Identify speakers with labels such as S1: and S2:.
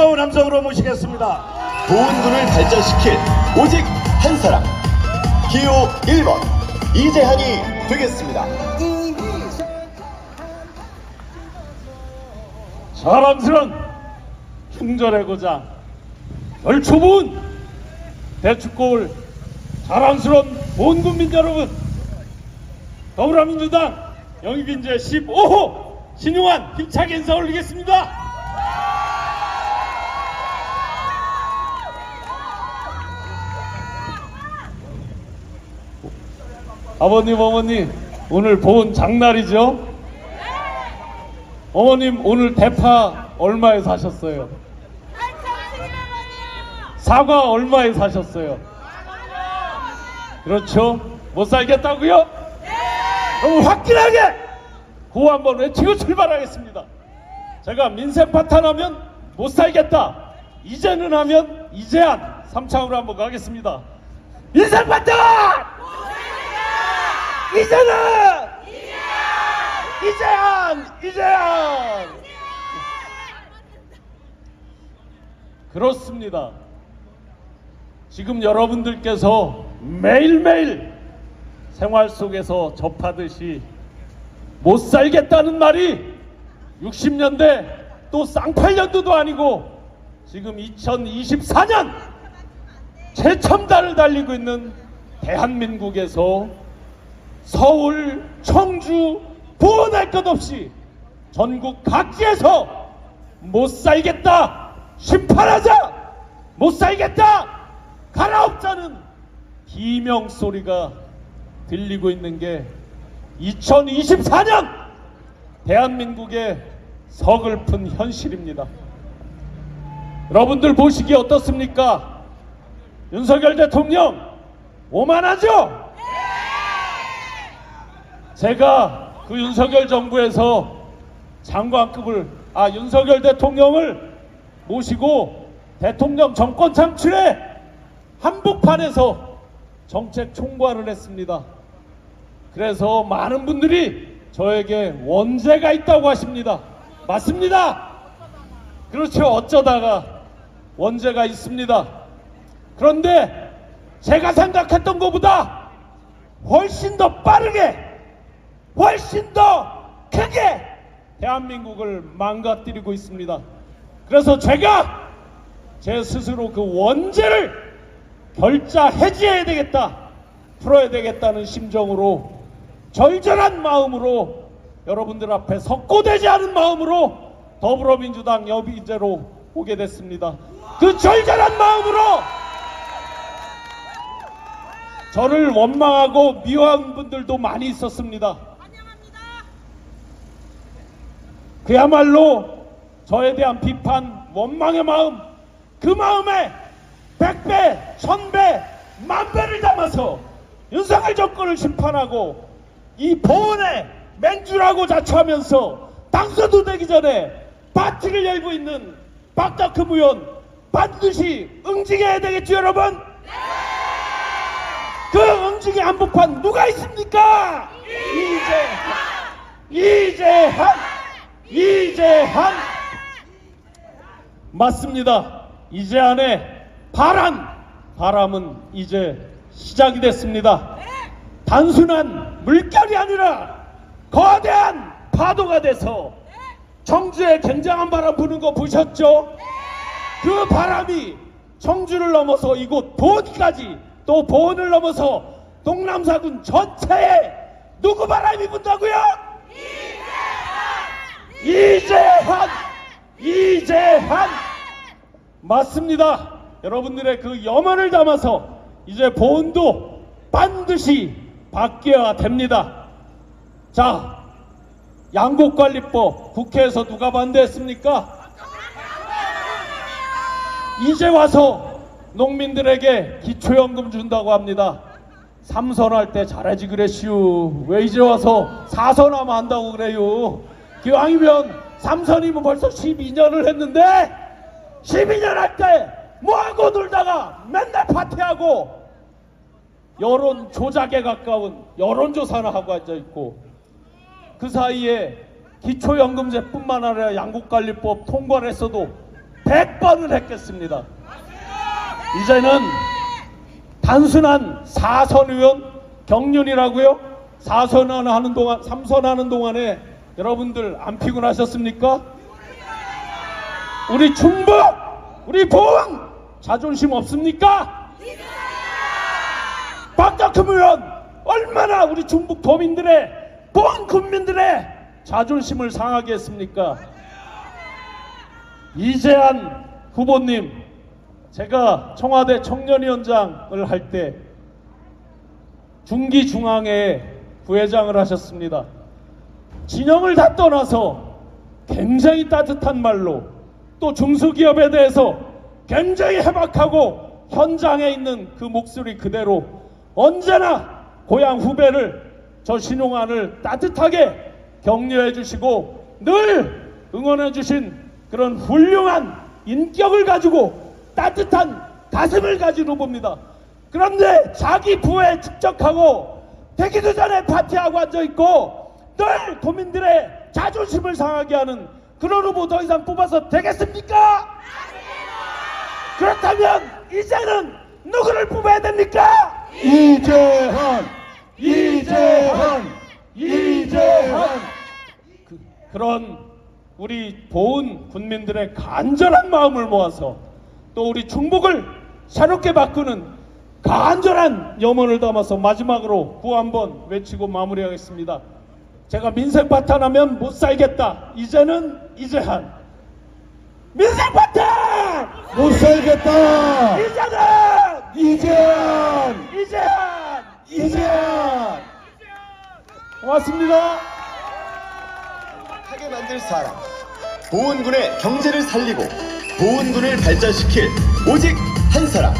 S1: 차가운 함성으로 모시겠습니다.
S2: 보은군을 발전시킬 오직 한 사람. 기호 1번 이재한이 되겠습니다.
S3: 사랑스런 충절의 고장 열초분 대축골 자랑스러운 본국민 여러분 더불어민주당 영입인재 15호 신용환 힘차게 인사 올리겠습니다 아버님 어머님 오늘 본 장날이죠? 어머님 오늘 대파 얼마에 사셨어요? 사과 얼마에 사셨어요? 그렇죠? 못 살겠다고요? 너무 확실하게 구호 한번 외치고 출발하겠습니다. 제가 민생 파탄하면 못 살겠다. 이제는 하면 이제한 삼창으로 한번 가겠습니다. 민생 파탄! 이제는! 이제한! 이제한! 그렇습니다. 지금 여러분들께서 매일매일 생활 속에서 접하듯이 못 살겠다는 말이 60년대 또 쌍팔년도도 아니고 지금 2024년 최첨단을 달리고 있는 대한민국에서 서울, 청주, 보호할 것 없이 전국 각지에서 못 살겠다 심판하자 못 살겠다 가라옵자는 비명 소리가 들리고 있는 게 2024년 대한민국의 서글픈 현실입니다. 여러분들 보시기 어떻습니까? 윤석열 대통령 오만하죠? 제가 그 윤석열 정부에서 장관급을 아 윤석열 대통령을 모시고 대통령 정권 창출에 한복판에서 정책 총괄을 했습니다. 그래서 많은 분들이 저에게 원죄가 있다고 하십니다. 맞습니다. 그렇죠. 어쩌다가 원죄가 있습니다. 그런데 제가 생각했던 것보다 훨씬 더 빠르게, 훨씬 더 크게 대한민국을 망가뜨리고 있습니다. 그래서 제가 제 스스로 그 원죄를 결자 해지해야 되겠다, 풀어야 되겠다는 심정으로 절절한 마음으로 여러분들 앞에 석고되지 않은 마음으로 더불어민주당 여비제로 오게 됐습니다. 그 절절한 마음으로 저를 원망하고 미워한 분들도 많이 있었습니다. 그야말로 저에 대한 비판, 원망의 마음, 그 마음에 백배, 천배, 만배를 담아서 윤석열 정권을 심판하고 이 보훈에 맹주라고 자처하면서 당선도 되기 전에 파티를 열고 있는 박덕흠 의원 반드시 응징해야 되겠죠 여러분? 그 응징의 한복판 누가 있습니까? 이재한 이재한 이재한 맞습니다 이재한의 바람 바람은 이제 시작이 됐습니다 단순한 물결이 아니라 거대한 파도가 돼서 청주에 굉장한 바람 부는 거 보셨죠? 그 바람이 청주를 넘어서 이곳 보은까지 또 보은을 넘어서 동남사군 전체에 누구 바람이 분다고요? 이재한! 이재한! 맞습니다. 여러분들의 그 염원을 담아서 이제 보은도 반드시 바뀌어야 됩니다. 자, 양곡관리법 국회에서 누가 반대했습니까? 이제 와서 농민들에게 기초연금 준다고 합니다. 삼선할 때 잘하지 그랬슈. 왜 이제 와서 사선하면 한다고 그래요. 기왕이면 삼선이면 벌써 12년을 했는데 12년 할 때 뭐하고 놀다가 맨날 파티하고 여론 조작에 가까운 여론조사나 하고 앉아 있고 그 사이에 기초연금제뿐만 아니라 양국관리법 통과를 했어도 100번을 했겠습니다. 이제는 단순한 사선 의원 경륜이라고요? 사선 하는 동안, 삼선 하는 동안에 여러분들 안 피곤하셨습니까? 우리 충북, 우리 보은 자존심 없습니까? 박덕흠 의원 얼마나 우리 충북 도민들의 보은 국민들의 자존심을 상하게 했습니까? 이재한 후보님 제가 청와대 청년위원장을 할 때 중기중앙회 부회장을 하셨습니다. 진영을 다 떠나서 굉장히 따뜻한 말로 또 중소기업에 대해서 굉장히 해박하고 현장에 있는 그 목소리 그대로 언제나 고향 후배를 저 신용환을 따뜻하게 격려해 주시고 늘 응원해 주신 그런 훌륭한 인격을 가지고 따뜻한 가슴을 가진 후보입니다. 그런데 자기 부에 축적하고 되기도 전에 파티하고 앉아 있고 늘 도민들의 자존심을 상하게 하는 그런 후보 더 이상 뽑아서 되겠습니까? 그렇다면 이제는 누구를 뽑아야 됩니까?
S1: 이재헌, 이재헌, 이재헌.
S3: 그, 그런 우리 보은 군민들의 간절한 마음을 모아서 또 우리 충북을 새롭게 바꾸는 간절한 염원을 담아서 마지막으로 구호 한번 외치고 마무리하겠습니다. 제가 민생 파탄하면 못 살겠다. 이제는 이제한 민생 파탄
S1: 못 살겠다.
S3: 이제는
S1: 이재헌,
S3: 이제한
S1: 이재헌.
S3: 고맙습니다.
S2: 하게 만들 사람. 보은군의 경제를 살리고 보은군을 발전시킬 오직 한 사람.